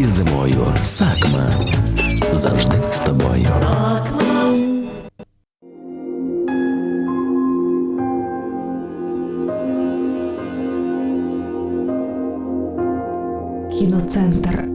і зимою. Сакма завжди з тобою. Кіноцентр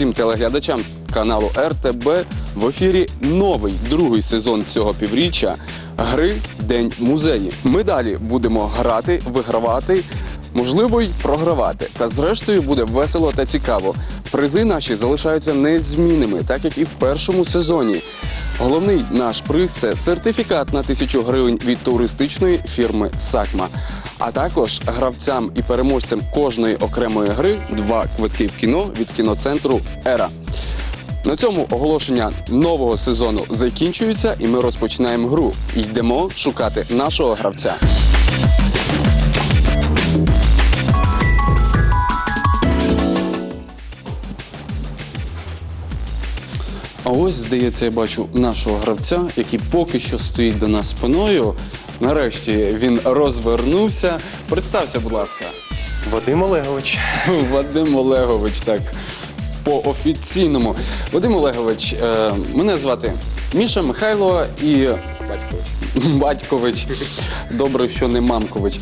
всім телеглядачам каналу РТБ в ефірі новий другий сезон цього півріччя гри День музеї. Ми далі будемо грати, вигравати, можливо, й програвати. Та зрештою буде весело та цікаво. Призи наші залишаються незмінними, так як і в першому сезоні. Головний наш приз це сертифікат на тисячу гривень від туристичної фірми Сакма. А також гравцям і переможцям кожної окремої гри два квитки в кіно від кіноцентру Ера. На цьому оголошення нового сезону закінчується, і ми розпочинаємо гру. Йдемо шукати нашого гравця. А ось, здається, я бачу нашого гравця, який поки що стоїть до нас спиною. Нарешті він розвернувся. Представся, будь ласка. Вадим Олегович. Вадим Олегович, так по офіційному. Вадим Олегович, е, мене звати Міша Михайло і Батькович. Батькович. Добре, що не Мамкович.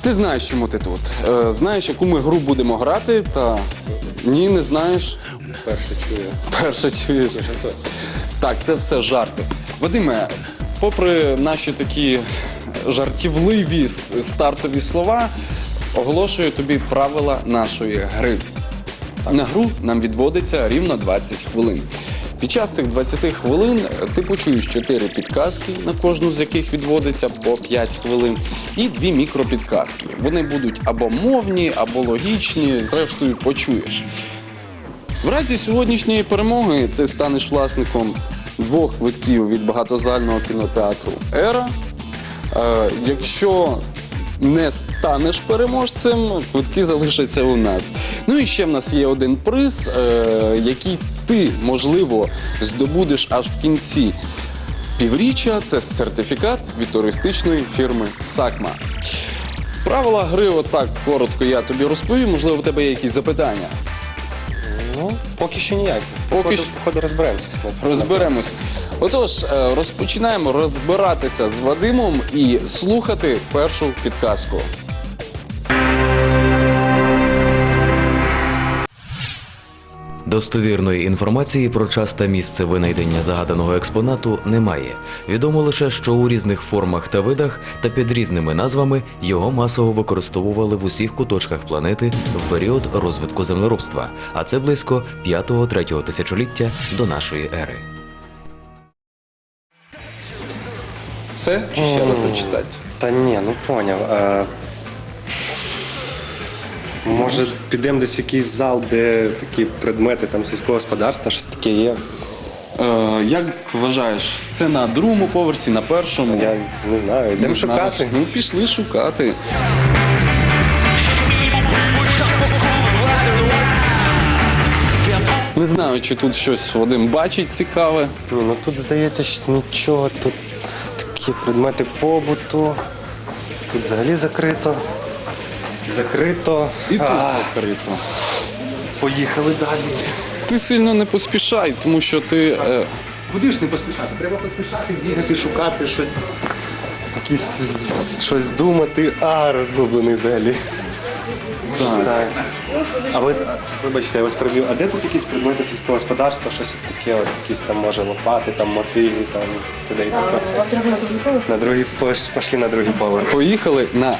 Ти знаєш, чому ти тут. Е, знаєш, яку ми гру будемо грати, та ні, не знаєш. Перше чую. Перше чуєш. Так, це все жарти. Вадиме, попри наші такі жартівливі с- стартові слова, оголошую тобі правила нашої гри. На гру нам відводиться рівно 20 хвилин. Під час цих 20 хвилин е, ти почуєш 4 підказки, на кожну з яких відводиться по 5 хвилин, і дві мікропідказки. Вони будуть або мовні, або логічні, зрештою почуєш. В разі сьогоднішньої перемоги ти станеш власником двох квитків від багатозального кінотеатру Ера. Е, якщо не станеш переможцем, квитки залишаться у нас. Ну і ще в нас є один приз, е, який ти, можливо, здобудеш аж в кінці півріччя. Це сертифікат від туристичної фірми Сакма. Правила гри, отак коротко я тобі розповім. Можливо, у тебе є якісь запитання. Ну, поки що ніяк. Поки Поки що- походу розберемося. Розберемось. Отож, е, розпочинаємо розбиратися з Вадимом і слухати першу підказку. Достовірної інформації про час та місце винайдення загаданого експонату немає. Відомо лише, що у різних формах та видах та під різними назвами його масово використовували в усіх куточках планети в період розвитку землеробства, а це близько 5-3 тисячоліття до нашої ери. Все? Чи ще раз зачитати? Та ні, ну поняв. Може, підемо десь в якийсь зал, де такі предмети там сільського господарства, щось таке є. Е, як вважаєш, це на другому поверсі, на першому? Я не знаю, йдемо Не знаєш? шукати. Ну, пішли шукати. Не знаю, чи тут щось Вадим бачить цікаве. Ні, ну тут здається, що нічого, тут такі предмети побуту. Тут взагалі закрито. Закрито. І тут А, закрито. Поїхали далі. Ти сильно не поспішай, тому що ти. Е, Куди ж не поспішати? Треба поспішати, бігати, шукати щось, с- щось думати. А, розгублений взагалі. Так. А ви, вибачте, я вас переб'ю, а де тут якісь предмети сільського господарства, щось таке, от, якісь там, може, лопати, там мотиги, там, т.д. і таке? На другий пош- пошли на другий поверх. поїхали на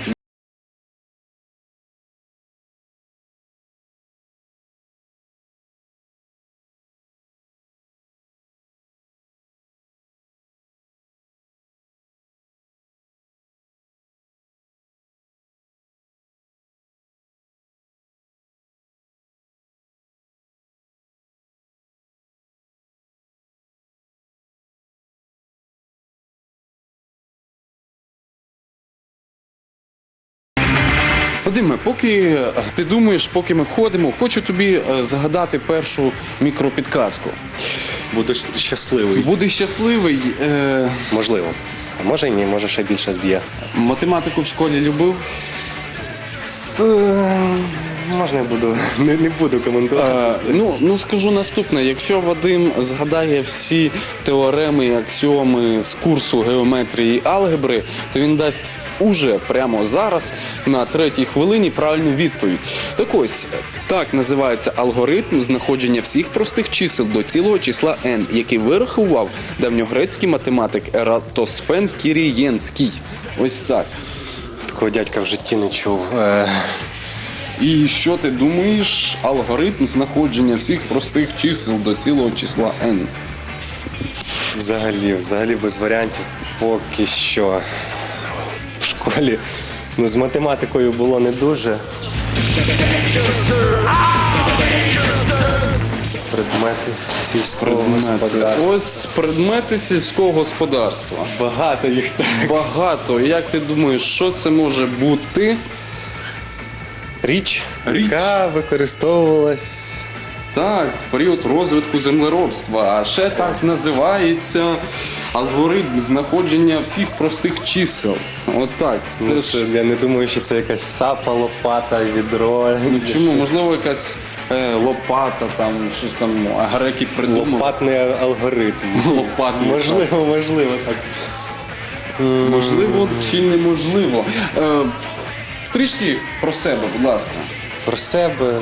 Вадиме, поки е, ти думаєш, поки ми ходимо, хочу тобі е, загадати першу мікропідказку. Буду щасливий. Будеш щасливий. Е, Можливо. А може і ні, може ще більше зб'є. математику в школі любив. Та, можна я буду. Не, не буду коментувати. Е, це. ну, ну скажу наступне: якщо Вадим згадає всі теореми і аксіоми з курсу геометрії і алгебри, то він дасть уже прямо зараз на третій хвилині правильну відповідь. Так ось так називається алгоритм знаходження всіх простих чисел до цілого числа n, який вирахував давньогрецький математик Ератосфен Кірієнський. Ось так. Такого дядька в житті не чув. Е, І що ти думаєш? Алгоритм знаходження всіх простих чисел до цілого числа n. взагалі, взагалі без варіантів поки що. Школі ну, з математикою було не дуже. Предмети сільського господарства. Ось предмети сільського господарства. Багато їх так. Багато. Як ти думаєш, що це може бути? Річ, Річ. яка використовувалась. Так, в період розвитку землеробства. А ще так називається алгоритм знаходження всіх простих чисел. Отак. Це Ну, ж це, я не думаю, що це якась сапа, лопата, відро. ну, чому? Можливо, якась е, лопата, там щось там а греки придумали. Лопатний алгоритм. Лопатний, Можливо, можливо, так. Можливо чи неможливо. Е, трішки про себе, будь ласка. Про себе.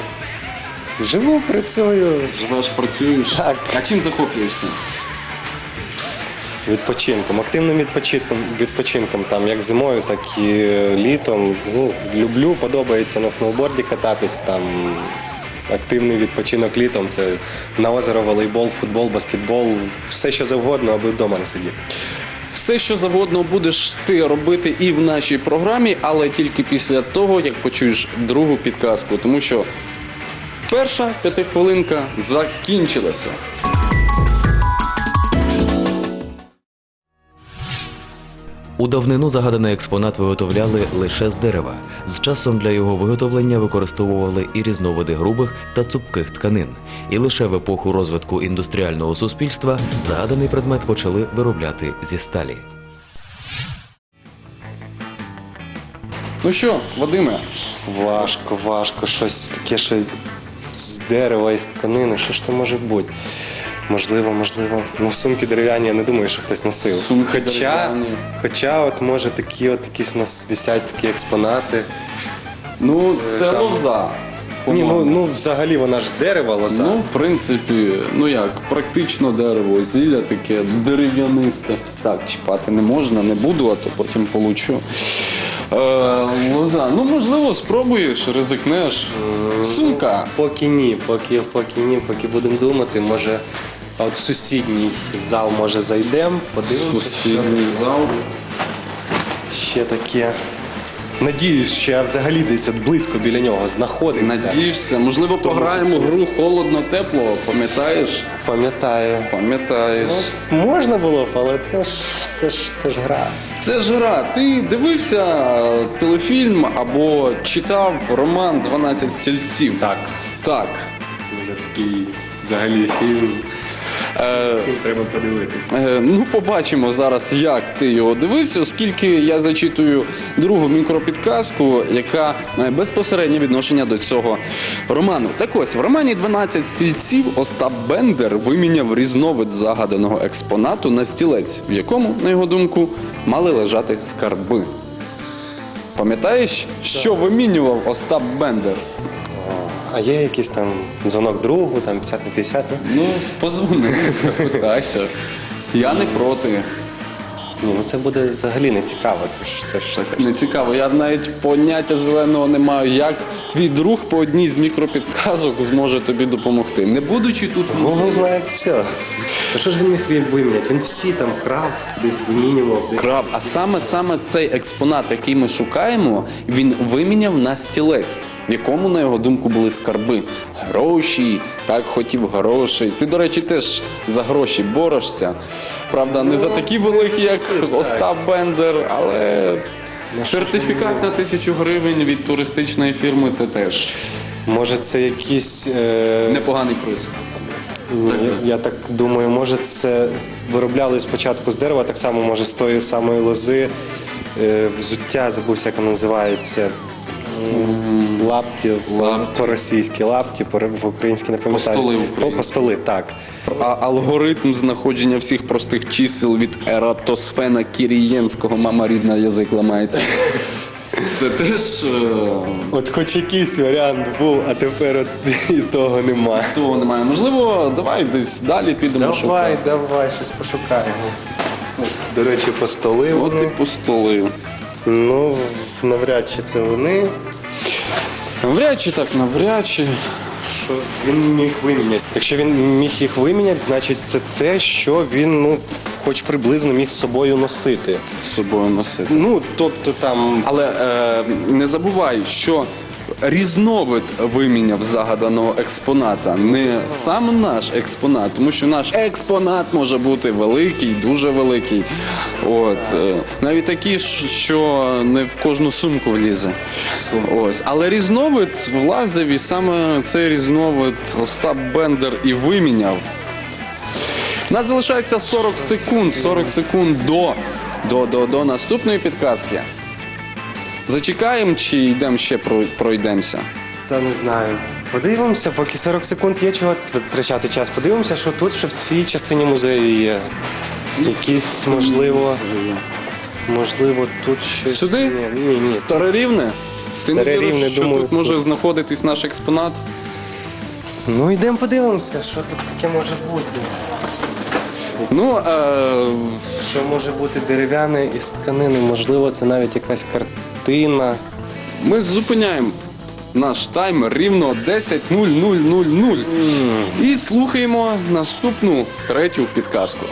Живу, працюю. Живеш, працюєш. Так. А чим захоплюєшся? Відпочинком, активним відпочинком, відпочинком там як зимою, так і літом. Ну, люблю, подобається на сноуборді кататись. Там активний відпочинок літом. Це на озеро, волейбол, футбол, баскетбол, все що завгодно, аби вдома не сидіти. Все, що завгодно будеш ти робити і в нашій програмі, але тільки після того, як почуєш другу підказку, тому що перша п'ятихвилинка закінчилася. У давнину загаданий експонат виготовляли лише з дерева. З часом для його виготовлення використовували і різновиди грубих та цупких тканин. І лише в епоху розвитку індустріального суспільства загаданий предмет почали виробляти зі сталі. Ну що, Вадиме, Важко, важко, щось таке, що з дерева і з тканини. Що ж це може бути? Можливо, можливо. Ну, сумки дерев'яні, я не думаю, що хтось носив. Сумки хоча, дерев'яні. хоча, от може такі от якісь у нас висять такі експонати. ну це Там- лоза. Ні, ну, по-моєму. ну взагалі вона ж з дерева лоза. Ну, в принципі, ну як, практично дерево, зілля таке дерев'янисте. Так, чіпати не можна, не буду, а то потім получу. Е, лоза. Ну, можливо, спробуєш, ризикнеш. Сумка. Поки ні, поки, поки ні, поки будемо думати, може. А от в сусідній зал може зайдемо, подивимося. Сусідній зал. Ще таке. Надіюсь, що я взагалі десь от близько біля нього знаходився. Надієшся, можливо, Тому пограємо гру холодно-тепло, пам'ятаєш? Пам'ятаю. Пам'ятаєш. Ну, можна було б, але це ж це ж це ж гра. Це ж гра. Ти дивився телефільм або читав роман «12 стільців? Так. Так. Дуже такий взагалі фільм. Е, Всім треба подивитися. Е, Ну, побачимо зараз, як ти його дивився, оскільки я зачитую другу мікропідказку, яка має безпосереднє відношення до цього роману. Так ось, в романі «12 стільців Остап Бендер виміняв різновид загаданого експонату на стілець, в якому, на його думку, мали лежати скарби. Пам'ятаєш, що вимінював Остап Бендер? А є якийсь там дзвонок другу, там 50 на 50, ну? Ну, позвони, запитайся. Я не проти. Ні, ну це буде взагалі не цікаво. Це ж це ж це ж. не цікаво. Я навіть поняття зеленого не маю, як твій друг по одній з мікропідказок зможе тобі допомогти. Не будучи тут Google знає все. Та що ж він міг виміняти? Він всі там крав, десь вимінював, десь. краб. А саме саме цей експонат, який ми шукаємо, він виміняв на стілець, в якому, на його думку, були скарби. Гроші, так хотів грошей. Ти, до речі, теж за гроші борешся. Правда, не за такі великі, як Остап Бендер, але Сертифікат на тисячу гривень від туристичної фірми це теж Може, це якісь. Е... непоганий приз. ні, Я так думаю, може це виробляли спочатку з дерева, так само, може, з тої самої лози. Е, взуття, забувся, як воно називається. Лапті, Лапті. по-російськи, лапті, по- по-українськи не пам'ятаю. Постоли О, постоли, так. А алгоритм знаходження всіх простих чисел від Ератосфена Кірієнського, мама рідна язик ламається. Це теж е, От хоч якийсь варіант був, а тепер от і того немає. того немає. Можливо, давай десь далі підемо Давай, шукати. давай, щось пошукаємо. От, до речі, постоли От і вони. постоли. Ну, навряд чи це вони. Навряд чи так, навряд чи. Що він міг виміняти. Якщо він міг їх виміняти, значить це те, що він, ну, хоч приблизно міг з собою носити. з собою носити. Ну, тобто там. Але е, не забувай, що різновид виміняв загаданого експоната, не сам наш експонат, тому що наш експонат може бути великий, дуже великий. От е, навіть такі, що не в кожну сумку влізе. Ось, але різновид влазив, і саме цей різновид Остап Бендер і виміняв. У нас залишається 40 секунд. 40 секунд до, до, до, до наступної підказки. Зачекаємо чи йдемо ще про- пройдемося? Та не знаю. Подивимося, поки 40 секунд є чого витрачати час. Подивимося, що тут ще в цій частині музею є. Якісь, можливо, можливо, тут щось. Сюди? Ні, ні. ні. Старе рівне? Ти не Старе віриш, що думаю, тут може тут. знаходитись наш експонат? Ну йдемо подивимося, що тут таке може бути. Ну, е, Що може бути дерев'яне із тканини? Можливо, це навіть якась картина. Ми зупиняємо наш таймер рівно 10.0000 і слухаємо наступну третю підказку.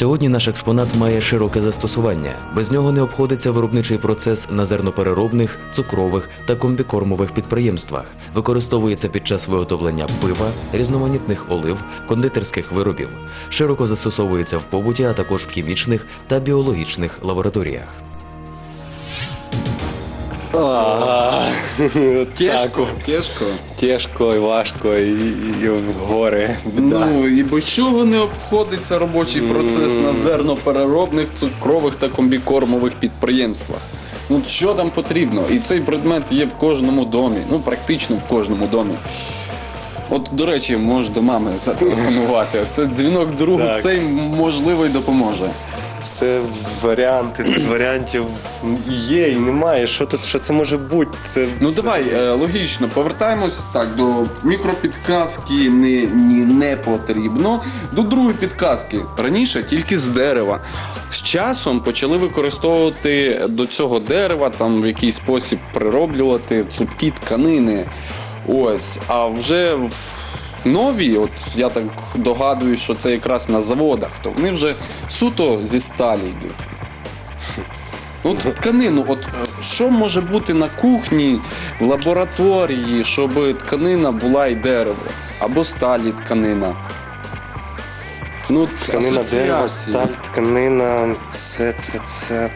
Сьогодні наш експонат має широке застосування. Без нього не обходиться виробничий процес на зернопереробних, цукрових та комбікормових підприємствах. Використовується під час виготовлення пива, різноманітних олив, кондитерських виробів. Широко застосовується в побуті, а також в хімічних та біологічних лабораторіях. Тяжко, тяжко. Тяжко і важко, і, і в гори. Ну і без чого не обходиться робочий процес на зернопереробних, цукрових та комбікормових підприємствах. Ну що там потрібно? І цей предмет є в кожному домі, ну практично в кожному домі. От, до речі, можеш до мами зателефонувати. Все дзвінок другу, цей можливо й допоможе. Це варіанти, варіантів є і немає. Що тут, що це може бути? Це Ну давай е, логічно, повертаємось так до мікропідказки не, ні, не потрібно. До другої підказки. Раніше тільки з дерева. З часом почали використовувати до цього дерева, там в якийсь спосіб прироблювати цупкі тканини. Ось, а вже в нові, от я так догадую, що це якраз на заводах, то вони вже суто зі сталі йдуть. От тканину, от е, що може бути на кухні, в лабораторії, щоб тканина була і дерево, або сталі тканина. Ну, тканина дерева, сталь, тканина, це, це, це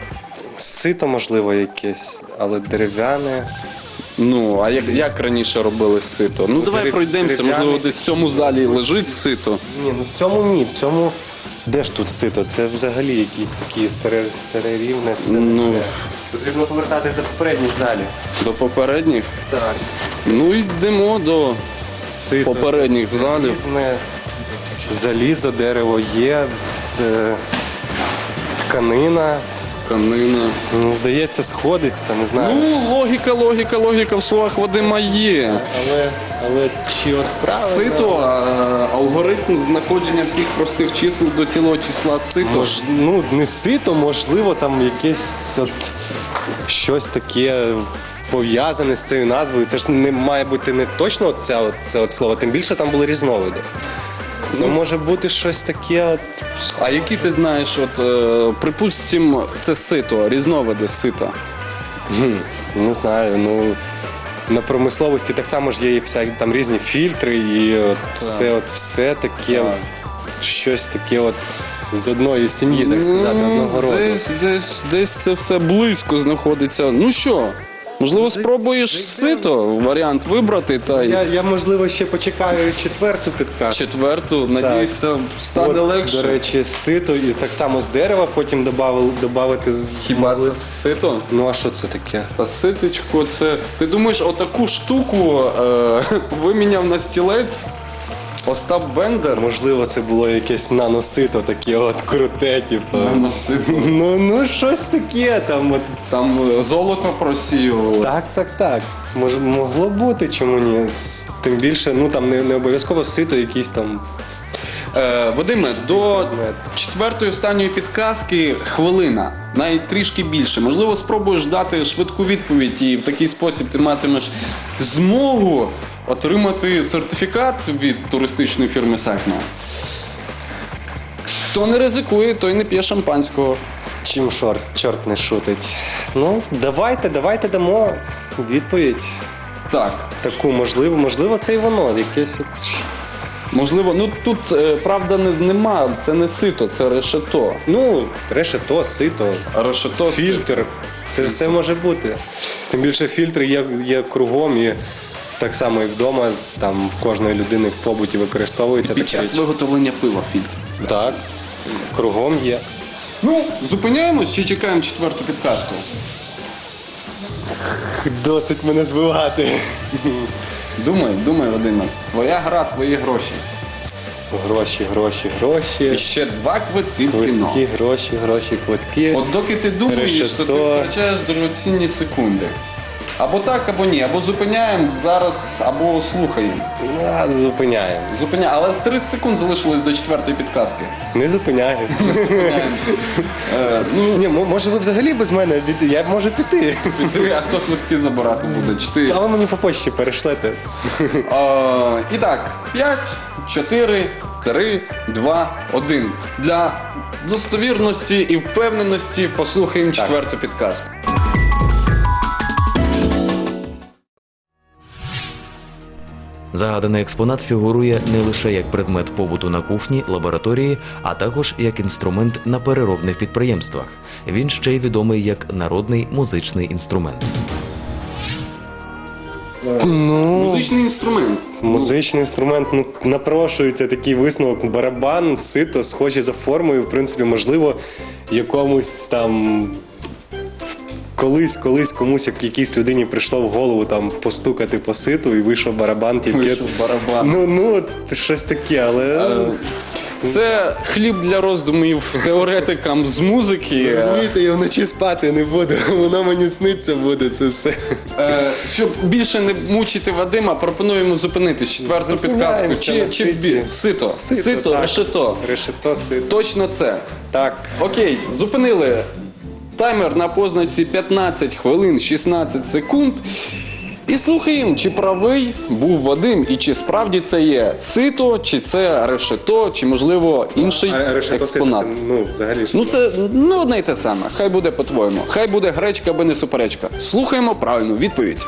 сито, можливо, якесь, але дерев'яне. Ну, а як, як раніше робили сито? Ну, давай дерев- пройдемося, дерев'яний. можливо, десь в цьому залі лежить сито. Ні, ну в цьому ні, в цьому. Де ж тут сито? Це взагалі якісь такі старе, старе рівне. Це Ну. те. Потрібно повертатись до попередніх залів. До попередніх. Так. Ну, йдемо до Сито, попередніх залів. Різне залізо, дерево є, це тканина. Тканина. Ну, Здається, сходиться, не знаю. Ну, логіка, логіка, логіка в словах Вадима є. Але, але чи от правильно? Сито, а, алгоритм знаходження всіх простих чисел до цілого числа сито. Мож, ну, не сито, можливо, там якесь от щось таке пов'язане з цією назвою. Це ж не має бути не точно от ця, от, це от слово, тим більше там були різновиди. Це Ну. може бути щось таке. От, А які ти знаєш, от е, припустимо, це сито, різновиди сита. Не знаю, ну на промисловості так само ж є і всякі там різні фільтри, і от це от все таке. Так. щось таке от з одної сім'ї, так сказати, одного роду. Десь, десь, десь це все близько знаходиться. Ну що, можливо, спробуєш сито варіант вибрати та й Я, я можливо ще почекаю четверту підказку. четверту, надіюся, стане От, легше. До речі, сито і так само з дерева потім добавили, добавити. Хіба це сито? Ну а що це таке? Та ситечко, це. Ти думаєш, отаку штуку е... виміняв на стілець Остап Бендер? Можливо, це було якесь наносито таке от круте, типу. Наносито. Ну, ну щось таке там. От. Там е, золото просіювали. Так, так, так. Мож, могло бути, чому ні? Тим більше, ну там не, не обов'язково сито якісь там. Е, Вадиме, до четвертої останньої підказки хвилина, навіть трішки більше. Можливо, спробуєш дати швидку відповідь, і в такий спосіб ти матимеш змогу отримати сертифікат від туристичної фірми Сахна. Хто не ризикує, той не п'є шампанського. Чим шорт, чорт не шутить. Ну, давайте, давайте дамо відповідь. Так, Таку можливо, можливо, це і воно. Якесь от... можливо, ну тут е, правда не, нема, це не сито, це решето. Ну, решето, сито, Решето сито. фільтр. Це все може бути. Тим більше фільтри є, є кругом і так само і вдома, там в кожної людини в побуті використовується Під така час річ. виготовлення пива фільтр. Так, кругом є. Ну, зупиняємось чи чекаємо четверту підказку? Досить мене збивати. Думай, думай, Вадиме. Твоя гра, твої гроші. Гроші, гроші, І гроші. ще два квитки в кіно. Квитки, гроші, гроші, квитки. От доки ти думаєш, Решето. то ти втрачаєш дорогоцінні секунди. Або так, або ні. Або зупиняємо зараз, або слухаємо. А, зупиняємо. Зупиняємо. Але 30 секунд залишилось до четвертої підказки. Не зупиняємо. Е, ну, Ні, мо- може ви взагалі без мене від- я можу піти. ти, а хто квитки забирати буде? Чи ти? А ви мені по почті перешлете. А, і так, 5, 4, 3, 2, 1. Для достовірності і впевненості послухаємо четверту підказку. Загаданий експонат фігурує не лише як предмет побуту на кухні, лабораторії, а також як інструмент на переробних підприємствах. Він ще й відомий як народний музичний інструмент. Музичний інструмент. Музичний інструмент ну, напрошується такий висновок. Барабан, сито, схожі за формою. В принципі, можливо, якомусь там. Колись, колись комусь, як якійсь людині прийшло в голову там постукати по ситу і вийшов барабан, тільки. Вийшов барабан. Ну, ну, от щось таке, але. Це хліб для роздумів теоретикам з музики. Розумієте, я вночі спати не буду, воно мені сниться буде це все. Е, Щоб більше не мучити Вадима, пропонуємо зупинити четверту Зупиняємося підказку. Чи, на чи ситі. бі- сито, сито, так. решето. Решето, сито. Точно це. Так. Окей, зупинили таймер на позначці 15 хвилин 16 секунд. І слухаємо, чи правий був Вадим, і чи справді це є сито, чи це решето, чи можливо інший А решето експонат. це, ну, взагалі ж. Ну це ну одне й те саме. Хай буде по-твоєму. Хай буде гречка, аби не суперечка. Слухаємо правильну відповідь.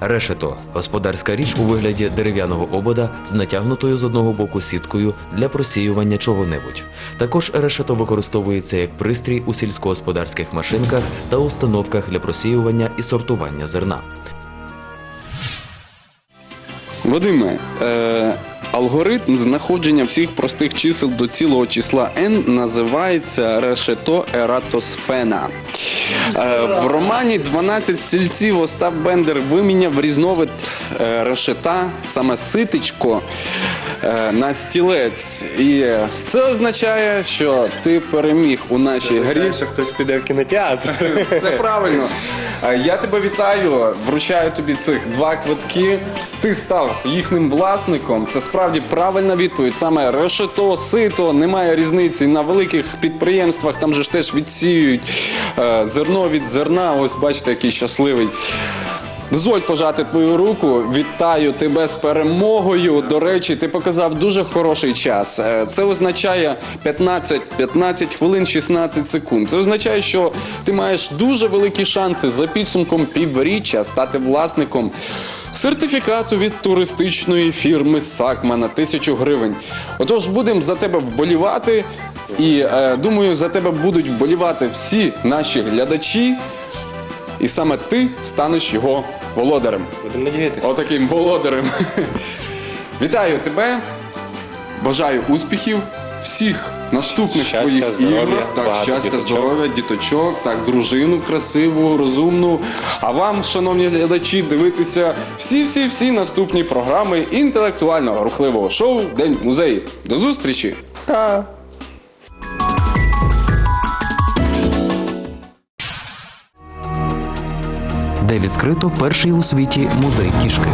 Решето господарська річ у вигляді дерев'яного обода з натягнутою з одного боку сіткою для просіювання чого-небудь. Також решето використовується як пристрій у сільськогосподарських машинках та установках для просіювання і сортування зерна. Вадиме, е, алгоритм знаходження всіх простих чисел до цілого числа n називається решето ератосфена. Е, в романі «12 стільців Остап Бендер виміняв різновид е, решета, саме ситечко, е, на стілець. І це означає, що ти переміг у нашій грі. що хтось піде в кінотеатр. Все правильно. Е, Я тебе вітаю, вручаю тобі цих два квитки. Ти став їхнім власником. Це справді правильна відповідь. Саме решето, сито, немає різниці на великих підприємствах. Там же ж теж відсіюють е, зерно від зерна. Ось бачите, який щасливий. Дозволь пожати твою руку. Вітаю тебе з перемогою. До речі, ти показав дуже хороший час. Е, Це означає 15, 15 хвилин 16 секунд. Це означає, що ти маєш дуже великі шанси за підсумком півріччя стати власником. Сертифікату від туристичної фірми Сакма на тисячу гривень. Отож, будемо за тебе вболівати, і е, думаю, за тебе будуть вболівати всі наші глядачі, і саме ти станеш його володарем. Будемо надіятися. Отаким володарем. Вітаю тебе. Бажаю успіхів. Всіх наступних Щастя, твоїх здоров'я, іграх. Так, багато щастя, діточок. здоров'я, діточок, так, дружину красиву, розумну. А вам, шановні глядачі, дивитися всі-всі-всі наступні програми інтелектуального рухливого шоу День музею. До зустрічі! Де відкрито перший у світі музей кішки.